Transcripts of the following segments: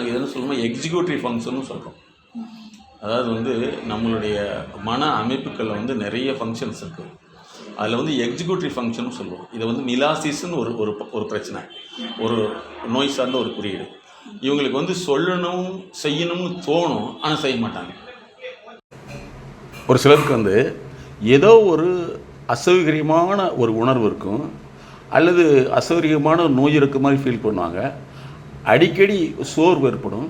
நாங்கள் எதுன்னு சொல்லுவோம் எக்ஸிக்யூட்டிவ் ஃபங்க்ஷனும் சொல்கிறோம் அதாவது வந்து நம்மளுடைய மன அமைப்புகளில் வந்து நிறைய ஃபங்க்ஷன்ஸ் இருக்குது அதில் வந்து எக்ஸிக்யூட்டிவ் ஃபங்க்ஷனும் சொல்லுவோம். இதை வந்து மிலாசிஸ்ன்னு ஒரு ஒரு ப- ஒரு பிரச்சனை. ஒரு நோய் சார்ந்த ஒரு குறியீடு. இவங்களுக்கு வந்து சொல்லணும் செய்யணும்னு தோணும் ஆனால் செய்ய மாட்டாங்க. ஒரு சிலருக்கு வந்து ஏதோ ஒரு அசௌகரியமான ஒரு உணர்வு இருக்கும் அல்லது அசௌகரியமான ஒரு நோய் இருக்க மாதிரி ஃபீல் பண்ணுவாங்க. அடிக்கடி சோர்வு ஏற்படும்.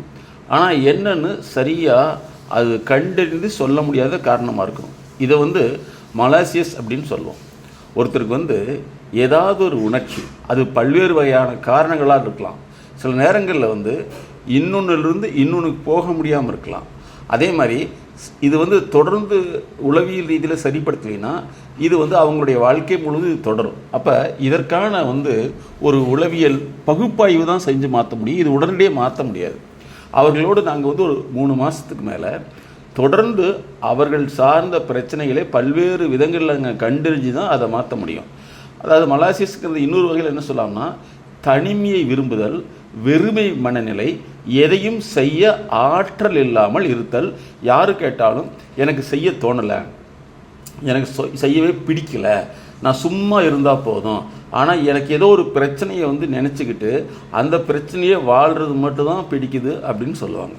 ஆனால் என்னன்னு சரியாக அது கண்டறிந்து சொல்ல முடியாத காரணமாக இருக்கும் இதை வந்து மலாசியஸ் அப்படின்னு சொல்லுவோம். ஒருத்தருக்கு வந்து ஏதாவது ஒரு உணர்ச்சி அது பல்வேறு வகையான காரணங்களாக இருக்கலாம். சில நேரங்களில் வந்து இன்னொன்றிலிருந்து இன்னொன்றுக்கு போக முடியாமல் இருக்கலாம். அதே மாதிரி இது வந்து தொடர்ந்து உளவியல் ரீதியில் சரிப்படுத்தலைன்னா இது வந்து அவங்களுடைய வாழ்க்கை முழுவதும் இது தொடரும். அப்போ இதற்கான வந்து ஒரு உளவியல் பகுப்பாய்வு தான் செஞ்சு மாற்ற முடியும். இது உடனடியே மாற்ற முடியாது. அவர்களோடு நாங்கள் வந்து ஒரு மூணு மாதத்துக்கு மேலே தொடர்ந்து அவர்கள் சார்ந்த பிரச்சனைகளை பல்வேறு விதங்களில் நாங்கள் கண்டறிஞ்சு தான் அதை மாற்ற முடியும். அதாவது மலாசியஸ்ங்கிறது இன்னொரு வகையில் என்ன சொல்லலாம்னா தனிமையை விரும்புதல் வெறுமை மனநிலை எதையும் செய்ய ஆற்றல் இல்லாமல் இருத்தல். யார் கேட்டாலும் எனக்கு செய்ய தோணலை. எனக்கு சொ- செய்யவே பிடிக்கல. நான் சும்மா இருந்தால் போதும். ஆனால் எனக்கு ஏதோ ஒரு பிரச்சனையை வந்து நினச்சிக்கிட்டு அந்த பிரச்சனையை வாழ்கிறது மட்டும்தான் பிடிக்குது அப்படின்னு சொல்லுவாங்க.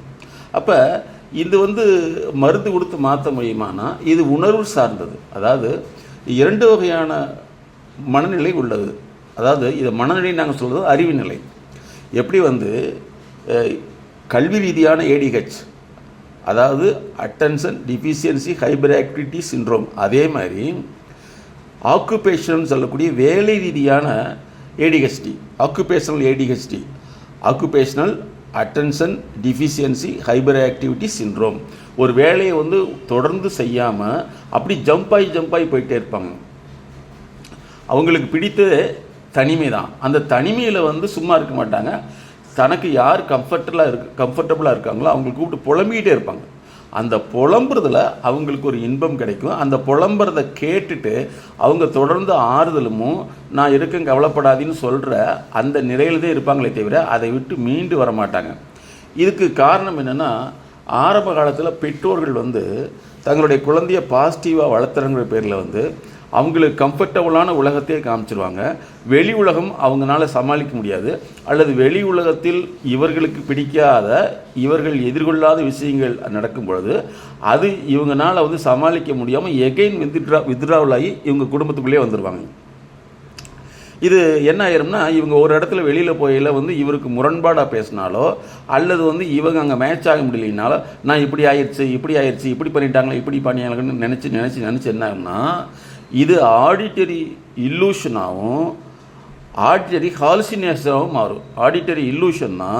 அப்போ இது வந்து மருந்து கொடுத்து மாற்ற முடியுமானா இது உணர்வு சார்ந்தது. அதாவது இரண்டு வகையான மனநிலை உள்ளது. அதாவது இதை மனநிலை நாங்கள் சொல்கிறது அறிவு நிலை. எப்படி வந்து கல்வி ரீதியான ஏடிஹெச் அதாவது attention deficiency hyper activity syndrome அதே மாதிரி ஆக்குபேஷன் சொல்லக்கூடிய வேலை ரீதியான ADHD occupational ADHD occupational attention deficiency hyper activity syndrome ஒரு வேலையை வந்து தொடர்ந்து செய்யாமல் அப்படி ஜம்ப் ஆகி ஜம்ப் ஆகி போயிட்டே இருப்பாங்க. அவங்களுக்கு பிடித்த தனிமை தான் அந்த தனிமையில் வந்து சும்மா இருக்க மாட்டாங்க. தனக்கு யார் கம்ஃபர்டபுளாக இருக்கு கம்ஃபர்டபுளாக இருக்காங்களோ அவங்களை கூப்பிட்டு புலம்பிக்கிட்டே இருப்பாங்க. அந்த புலம்புறதுல அவங்களுக்கு ஒரு இன்பம் கிடைக்கும். அந்த புலம்புறதை கேட்டுட்டு அவங்க தொடர்ந்து ஆறுதலும் நான் இருக்கேன் கவலைப்படாதீன்னு சொல்கிற அந்த நிலையில தான் இருப்பாங்களே தவிர அதை விட்டு மீண்டு வர மாட்டாங்க இதுக்கு காரணம் என்னென்னா ஆரம்ப காலத்தில் பெற்றோர்கள் வந்து தங்களுடைய குழந்தைய பாசிட்டிவாக வளர்த்துறங்கிற பேரில் வந்து அவங்களுக்கு கம்ஃபர்டபுளான உலகத்தையே காமிச்சிருவாங்க. வெளி உலகம் அவங்களால சமாளிக்க முடியாது. அல்லது வெளி உலகத்தில் இவர்களுக்கு பிடிக்காத இவர்கள் எதிர்கொள்ளாத விஷயங்கள் நடக்கும் பொழுது அது இவங்களால வந்து சமாளிக்க முடியாமல் எகைன் வித்ட்ரா வித்ட்ராவல் ஆகி இவங்க குடும்பத்துக்குள்ளேயே வந்துடுவாங்க இது என்ன ஆயிரும்னா இவங்க ஒரு இடத்துல வெளியில் போயில வந்து இவருக்கு முரண்பாடாக பேசினாலோ அல்லது வந்து இவங்க அங்கே மேட்ச் ஆக முடியலனாலோ நான் இப்படி ஆயிடுச்சு இப்படி ஆயிடுச்சு இப்படி பண்ணிட்டாங்களா இப்படி பண்ணியாங்கன்னு நினச்சி நினச்சி நினச்சி என்ன ஆகும்னா இது ஆடிட்டரி இல்லூஷனாகவும் ஆடிட்டரி ஹாலுசினேஷனாகவும் மாறும். ஆடிட்டரி இல்லூஷன்னா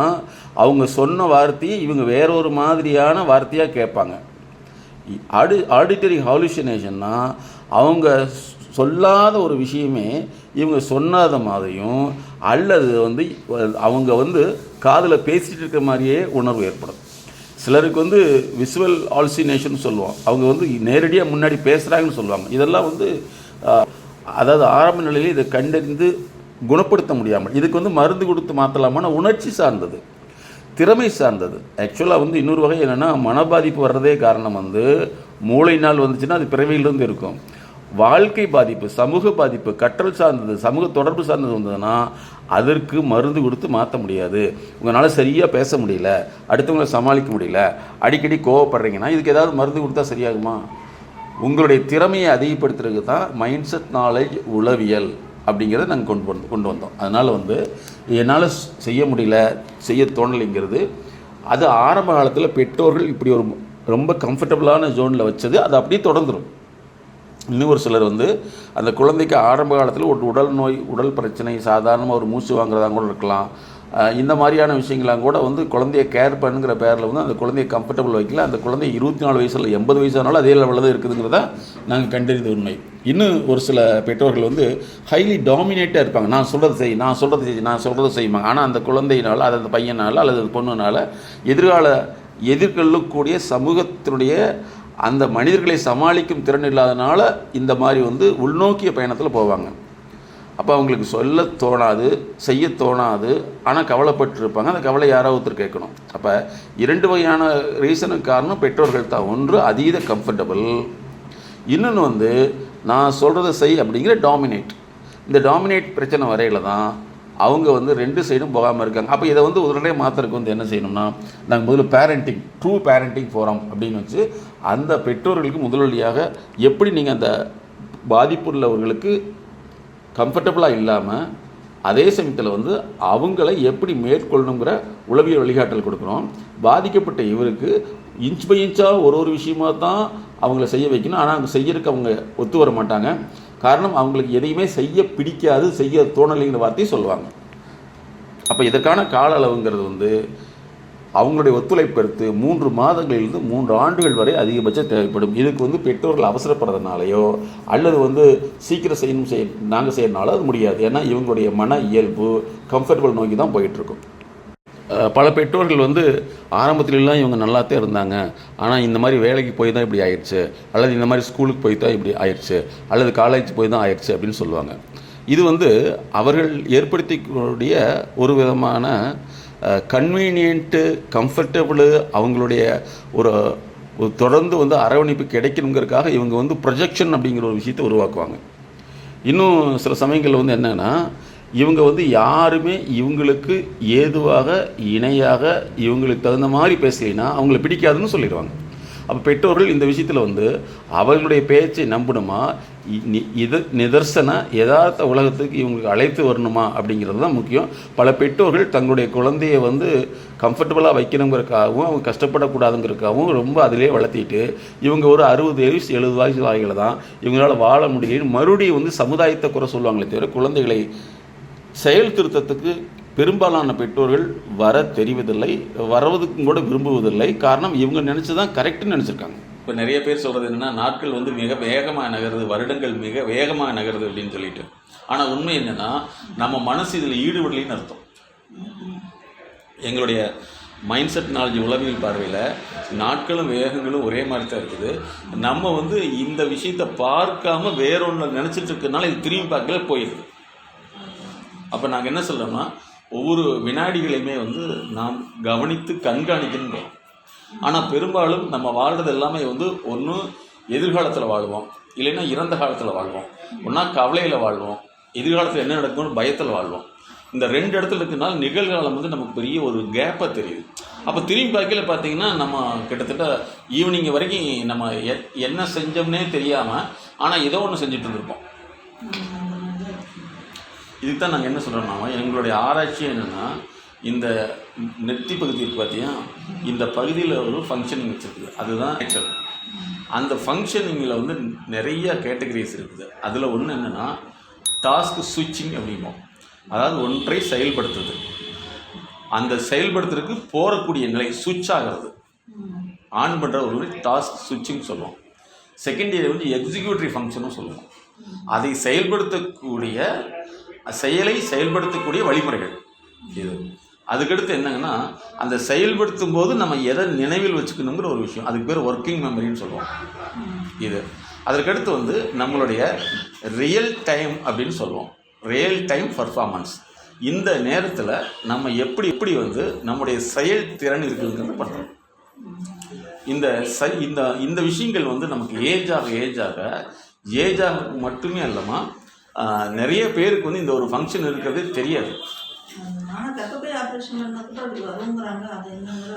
அவங்க சொன்ன வார்த்தையை இவங்க வேற ஒரு மாதிரியான வார்த்தையாக கேட்பாங்க. ஆடி ஆடிட்டரி ஹாலுசினேஷன்னா அவங்க சொல்லாத ஒரு விஷயமே இவங்க சொன்னாத மாதிரியும் அல்லது வந்து அவங்க வந்து காதில் பேசிகிட்டு இருக்கிற மாதிரியே உணர்வு ஏற்படும். சிலருக்கு வந்து விசுவல் ஆல்சினேஷன் சொல்லுவோம் அவங்க வந்து நேரடியாக முன்னாடி பேசுகிறாங்கன்னு சொல்லுவாங்க. இதெல்லாம் வந்து அதாவது ஆரம்ப நிலையில் இதை கண்டறிந்து குணப்படுத்த முடியாமல் இதுக்கு வந்து மருந்து கொடுத்து மாற்றலாமான உணர்ச்சி சார்ந்தது திறமை சார்ந்தது. ஆக்சுவலாக வந்து இன்னொரு வகை என்னென்னா மனபாதிப்பு வர்றதே காரணம் வந்து மூளையினால் வந்துச்சுன்னா அது பிறவையிலிருந்து இருக்கும். வாழ்க்கை பாதிப்பு சமூக பாதிப்பு கற்றல் சார்ந்தது சமூக தொடர்பு சார்ந்தது வந்ததுன்னா அதற்கு மருந்து கொடுத்து மாற்ற முடியாது. உங்களால் சரியாக பேச முடியல அடுத்தவங்களை சமாளிக்க முடியல அடிக்கடி கோவப்படுறீங்கன்னா இதுக்கு ஏதாவது மருந்து கொடுத்தா சரியாகுமா? உங்களுடைய திறமையை அதிகப்படுத்துறதுக்கு தான் மைண்ட் செட் நாலேஜ் உளவியல் அப்படிங்கிறத நாங்கள் கொண்டு வந்து கொண்டு வந்தோம். அதனால் வந்து என்னால் செய்ய முடியல செய்ய தோணலைங்கிறது அது ஆரம்ப காலத்தில் பெற்றோர்கள் இப்படி ஒரு ரொம்ப கம்ஃபர்டபுளான ஜோனில் வச்சது அது அப்படியே தொடர்ந்துடும் இன்னும் ஒரு சிலர் வந்து அந்த குழந்தைக்கு ஆரம்ப காலத்தில் ஒரு உடல் நோய் உடல் பிரச்சனை சாதாரணமாக ஒரு மூச்சு வாங்குறதா கூட இருக்கலாம். இந்த மாதிரியான விஷயங்களாம் கூட வந்து குழந்தைய கேர் பண்ணுங்கிற பேரில் வந்து அந்த குழந்தைய கம்ஃபர்டபுள் வைக்கல. அந்த குழந்தை இருபத்தி நாலு வயசில் எண்பது வயசானாலும் அதே லெவலில் தான் இருக்குதுங்கிறத நாங்கள் கண்டறிந்த உண்மை. இன்னும் ஒரு சில பெற்றோர்கள் வந்து ஹைலி டாமினேட்டாக இருப்பாங்க. நான் சொல்கிறது செய் நான் சொல்கிறது செய் நான் சொல்கிறத செய்வாங்க ஆனால் அந்த குழந்தையினால் அது அந்த பையனால் அல்லது அந்த பொண்ணுனால் எதிர்கால எதிர்கொள்ளக்கூடிய சமூகத்தினுடைய அந்த மனிதர்களை சமாளிக்கும் திறன் இல்லாதனால இந்த மாதிரி வந்து உள்நோக்கிய பயணத்தில் போவாங்க. அப்போ அவங்களுக்கு சொல்ல தோணாது செய்ய தோணாது. ஆனால் கவலைப்பட்டிருப்பாங்க. அந்த கவலை யாராவது ஒருத்தர் கேட்கணும். அப்போ இரண்டு வகையான ரீசனுக்கு காரணம் பெற்றோர்கள் தான். ஒன்று அதீத கம்ஃபர்டபுள் இன்னொன்று வந்து நான் சொல்கிறத செய் அப்படிங்கிற டாமினேட் இந்த டாமினேட் பிரச்சனை வரையில் தான் அவங்க வந்து ரெண்டு சைடும் போகாமல் இருக்காங்க. அப்போ இதை வந்து உடனே மாத்திரக்கு வந்து என்ன செய்யணும்னா நாங்கள் முதல்ல பேரண்டிங் ட்ரூ பேரண்டிங் ஃபோரம் அப்படின்னு வச்சு அந்த பெற்றோர்களுக்கு முதல் எப்படி நீங்கள் அந்த பாதிப்பு உள்ளவர்களுக்கு கம்ஃபர்டபுளாக இல்லாமல் அதே சமயத்தில் வந்து அவங்கள எப்படி மேற்கொள்ளணுங்கிற உளவியல் வழிகாட்டல் கொடுக்குறோம் பாதிக்கப்பட்ட இவருக்கு இன்ச் பை இன்ச்சாக ஒரு ஒரு விஷயமா தான் அவங்கள செய்ய வைக்கணும். ஆனால் அவங்க செய்யறதுக்கு அவங்க ஒத்து வர மாட்டாங்க. காரணம் அவங்களுக்கு எதையுமே செய்ய பிடிக்காது செய்ய தோணலைங்கிற வார்த்தையை சொல்லுவாங்க. அப்போ இதற்கான கால அளவுங்கிறது வந்து அவங்களுடைய ஒத்துழைப்பு எடுத்து மூன்று மாதங்களிலிருந்து மூன்று ஆண்டுகள் வரை அதிகபட்சம் தேவைப்படும். இதுக்கு வந்து பெற்றோர்கள் அவசரப்படுறதுனாலையோ அல்லது வந்து சீக்கிரம் செய்யணும் செய்ய நாங்கள் செய்யறதுனால அது முடியாது. ஏன்னா இவங்களுடைய மன இயல்பு கம்ஃபர்டபுள் நோக்கி தான் போயிட்டுருக்கும். பல பெற்றோர்கள் வந்து ஆரம்பத்துலலாம் இவங்க நல்லாத்தான் இருந்தாங்க. ஆனால் இந்த மாதிரி வேலைக்கு போய் தான் இப்படி ஆயிடுச்சு. அல்லது இந்த மாதிரி ஸ்கூலுக்கு போய் தான் இப்படி ஆயிடுச்சு. அல்லது காலேஜ் போய் தான் ஆயிடுச்சு அப்படின்னு சொல்லுவாங்க. இது வந்து அவர்கள் ஏற்படுத்திக்கூடிய ஒரு விதமான கன்வீனியன்ட்டு கம்ஃபர்டபுளு அவங்களுடைய ஒரு ஒரு தொடர்ந்து வந்து அரவணைப்பு கிடைக்கணுங்கிறதுக்காக இவங்க வந்து ப்ரொஜெக்ஷன் அப்படிங்கிற ஒரு விஷயத்தை உருவாக்குவாங்க. இன்னும் சில சமயங்களில் வந்து என்னென்னா இவங்க வந்து யாருமே இவங்களுக்கு ஏதுவாக இணையாக இவங்களுக்கு தகுந்த மாதிரி பேசலைன்னா அவங்கள பிடிக்காதுன்னு சொல்லிடுவாங்க. அப்போ பெற்றோர்கள் இந்த விஷயத்தில் வந்து அவர்களுடைய பேச்சை நம்பணுமா? இது நிதர்சன யதார்த்த உலகத்துக்கு இவங்களுக்கு அழைத்து வரணுமா அப்படிங்கிறது தான் முக்கியம். பல பெற்றோர்கள் தங்களுடைய குழந்தையை வந்து கம்ஃபர்டபுளாக வைக்கணுங்கிறக்காகவும் அவங்க கஷ்டப்படக்கூடாதுங்கிறக்காகவும் ரொம்ப அதிலே வளர்த்திட்டு இவங்க ஒரு அறுபது வயசு எழுபது வயசு ஆகிகளை தான் இவங்களால் வாழ முடியும் மறுபடியும் வந்து சமுதாயத்தை குறை சொல்லுவாங்களே தவிர குழந்தைகளை செயல் திருத்தத்துக்கு பெரும்பாலான பெற்றோர்கள் வர தெரிவதில்லை வரவதுக்கும் கூட விரும்புவதில்லை. காரணம் இவங்க நினச்சி தான் கரெக்டுன்னு நினச்சிருக்காங்க. இப்போ நிறைய பேர் சொல்கிறது என்னன்னா நாட்கள் வந்து மிக வேகமாக நகருது வருடங்கள் மிக வேகமாக நகருது அப்படின்னு சொல்லிட்டு. ஆனால் உண்மை என்னன்னா நம்ம மனசு இதில் ஈடுபடலைன்னு அர்த்தம். எங்களுடைய மைண்ட் செட் நாலேஜ் உளவியல் பார்வையில் நாட்களும் வேகங்களும் ஒரே மாதிரி தான் இருக்குது. நம்ம வந்து இந்த விஷயத்தை பார்க்காம வேறொன்று நினச்சிட்டு இருக்கனால இது திரும்பி பார்க்கல போயிடுது அப்போ நாங்கள் என்ன சொல்கிறோம்னா ஒவ்வொரு வினாடிகளையுமே வந்து நாம் கவனித்து கண்காணிக்கணும் ஆனால் பெரும்பாலும் நம்ம வாழ்றது எல்லாமே வந்து ஒன்று எதிர்காலத்தில் வாழ்வோம். இல்லைன்னா இறந்த காலத்தில் வாழ்வோம். ஒன்றா கவலையில் வாழ்வோம். எதிர்காலத்தில் என்ன நடக்கும்னு பயத்தில் வாழ்வோம். இந்த ரெண்டு இடத்துல இருக்கனால நிகழ்காலம் வந்து நமக்கு பெரிய ஒரு கேப்பாக தெரியுது. அப்போ திரும்பி பார்க்கல பார்த்தீங்கன்னா நம்ம கிட்டத்தட்ட ஈவினிங் வரைக்கும் நம்ம என்ன செஞ்சோம்னே தெரியாமல் ஆனால் ஏதோ ஒன்று செஞ்சுட்டு இருந்திருப்போம். இதுக்கு தான் நாங்கள் என்ன சொல்கிறோம்னா எங்களுடைய ஆராய்ச்சி என்னென்னா இந்த நெத்தி பகுதி இருக்கு பார்த்தியா இந்த பகுதியில் ஒரு ஃபங்க்ஷனிங் வச்சுருக்குது. அதுதான் நேச்சர் அந்த ஃபங்க்ஷனிங்கில் வந்து நிறைய கேட்டகரிஸ் இருக்குது. அதில் ஒன்று என்னென்னா டாஸ்க் சுவிட்சிங் அப்படிம்போம். அதாவது ஒன்றை செயல்படுத்துறது. அந்த செயல்படுத்துறதுக்கு போகக்கூடிய நிலை சுவிட்ச் ஆகிறது. ஆன் பண்ணுற ஒரு டாஸ்க் சுவிட்சிங் சொல்லுவோம். செகண்ட் இயர் வந்து எக்ஸிக்யூட்டிவ் ஃபங்க்ஷனும் சொல்லுவோம். அதை செயல்படுத்தக்கூடிய செயலை செயல்படுத்தக்கூடிய வழிமுறைகள் இது. அதுக்கடுத்து என்னங்கன்னா அந்த செயல்படுத்தும் போது நம்ம எதை நினைவில் வச்சுக்கணுங்கிற ஒரு விஷயம். அதுக்கு பேர் ஒர்க்கிங் மெமரின்னு சொல்லுவோம். இது. அதற்கடுத்து வந்து நம்மளுடைய ரியல் டைம் அப்படின்னு சொல்லுவோம். ரியல் டைம் பர்ஃபார்மன்ஸ் இந்த நேரத்தில் நம்ம எப்படி எப்படி வந்து நம்முடைய செயல்திறன் இருக்குதுங்கிறத பண்ணுறோம் இந்த சை இந்த இந்த விஷயங்கள் வந்து நமக்கு ஏஜ் ஆக ஏஜ் ஆக ஏஜ் ஆக மட்டுமே இல்லாமல் நிறைய பேருக்கு வந்து இந்த ஒரு ஃபங்க்ஷன் இருக்கிறது தெரியாது.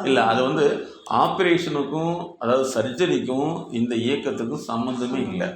இல்லை அது வந்து ஆப்ரேஷனுக்கும் அதாவது சர்ஜரிக்கும் இந்த இயக்கத்துக்கும் சம்மந்தமே இல்லை.